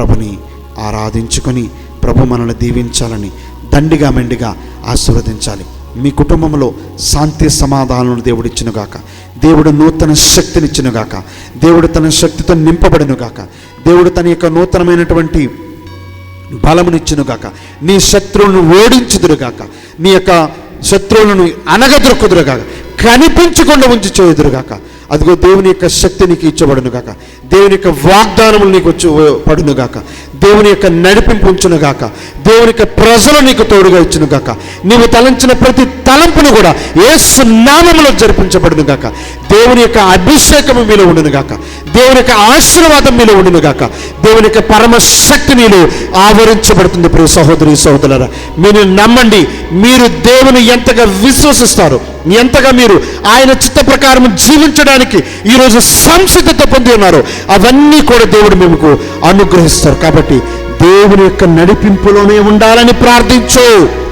ప్రభుని ఆరాధించుకొని ప్రభు మనల్ని దీవించాలని దండిగా మెండిగా ఆశీర్వదించాలి. మీ కుటుంబంలో శాంతి సమాధానాలను దేవుడిచ్చినగాక దేవుడు నూతన శక్తినిచ్చినగాక దేవుడు తన శక్తితో నింపబడినగాక దేవుడు తన యొక్క నూతనమైనటువంటి బలమునిచ్చునుగాక నీ శత్రువులను ఓడించుదురుగాక నీ యొక్క శత్రువులను అనగదొరుకుదురుగాక కనిపించకుండా ఉంచి చేయుదురుగాక అదిగో దేవుని యొక్క శక్తి నీకు ఇచ్చబడునుగాక దేవుని యొక్క వాగ్దానములు నీకు వచ్చి పడునుగాక దేవుని యొక్క నడిపింపు ఉంచునుగాక దేవుని యొక్క ప్రజలు నీకు తోడుగా ఇచ్చునుగాక నీవు తలంచిన ప్రతి తలంపును కూడా ఏసు నామములో జరిపించబడునుగాక దేవుని యొక్క అభిషేకము మీలో ఉండునుగాక దేవుని యొక్క ఆశీర్వాదం మీలో ఉండునుగాక. దేవుని యొక్క పరమశక్తి మీలో ఆవరించబడుతుంది ప్రియ సహోదరి సహోదరుల మీరు నమ్మండి మీరు దేవుని ఎంతగా విశ్వసిస్తారు ఎంతగా మీరు ఆయన చిత్త ప్రకారం జీవించడానికి ఈరోజు సంసిద్ధత పొంది ఉన్నారు అవన్నీ కూడా దేవుడు మీకు అనుగ్రహిస్తారు. కాబట్టి దేవుని యొక్క నడిపింపులోనే ఉండాలని ప్రార్థించు.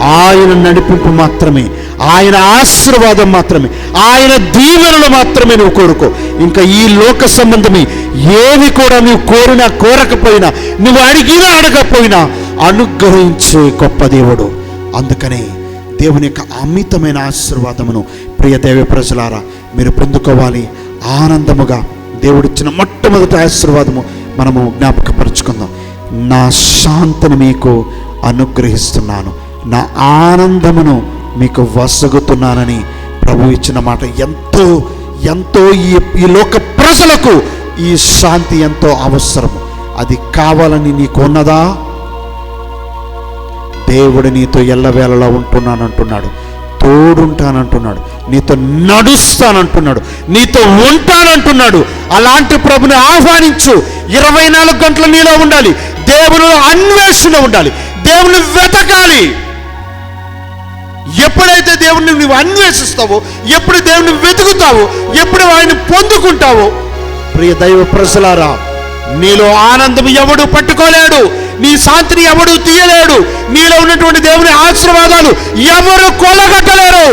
ఆయన నడిపింపు మాత్రమే ఆయన ఆశీర్వాదం మాత్రమే ఆయన దీవెనలు మాత్రమే నువ్వు కోరుకో. ఇంకా ఈ లోక సంబంధమే ఏవి కూడా నువ్వు కోరినా కోరకపోయినా నువ్వు అడిగినా అడగకపోయినా అనుగ్రహించే గొప్ప దేవుడు. అందుకనే దేవుని యొక్క అమితమైన ఆశీర్వాదమును ప్రియ దేవ ప్రజలారా మీరు పొందుకోవాలి. ఆనందముగా దేవుడిచ్చిన మొట్టమొదటి ఆశీర్వాదము మనము జ్ఞాపకపరుచుకుందాం. నా శాంతిని మీకు అనుగ్రహిస్తున్నాను. నా ఆనందమును మీకు వసగుతున్నానని ప్రభు ఇచ్చిన మాట. ఎంతో ఎంతో ఈ ఈ లోక ప్రజలకు ఈ శాంతి ఎంతో అవసరం అది కావాలని నీకు ఉన్నదా? దేవుడు నీతో ఎల్లవేళలా ఉంటున్నానంటున్నాడు. తోడుంటానంటున్నాడు. నీతో నడుస్తానంటున్నాడు. నీతో ఉంటానంటున్నాడు. అలాంటి ప్రభుని ఆహ్వానించు. ఇరవై నాలుగు గంటలు నీలో ఉండాలి. దేవుని అన్వేషణ ఉండాలి. దేవుని వెతకాలి. ఎప్పుడైతే దేవుణ్ణి నువ్వు అన్వేషిస్తావో ఎప్పుడు దేవుని వెతుకుతావో ఎప్పుడు ఆయన పొందుకుంటావో ప్రియ దైవ ప్రజలారా నీలో ఆనందం ఎవడు పట్టుకోలేడు నీ శాంతిని ఎవడు తీయలేడు నీలో ఉన్నటువంటి దేవుని ఆశీర్వాదాలు ఎవరు కొలగట్టలేరు.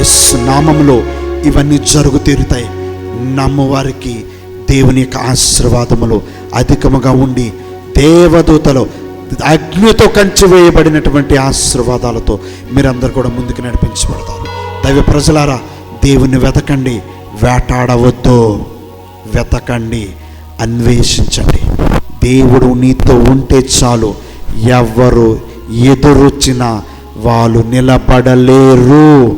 ఎస్ నామములో ఇవన్నీ జరుగు తీరుతాయి. నమ్మవారికి దేవుని యొక్క ఆశీర్వాదములు అధికముగా ఉండి దేవదూతలో అగ్నితో కంచి వేయబడినటువంటి ఆశీర్వాదాలతో మీరందరూ కూడా ముందుకు నడిపించబడతారు. దైవ ప్రజలారా దేవుని వెతకండి వేటాడవద్దు. వెతకండి అన్వేషించండి. దేవుడు నీతో ఉంటే చాలు. ఎవ్వరు ఎదురొచ్చినా వాళ్ళు నిలబడలేరు.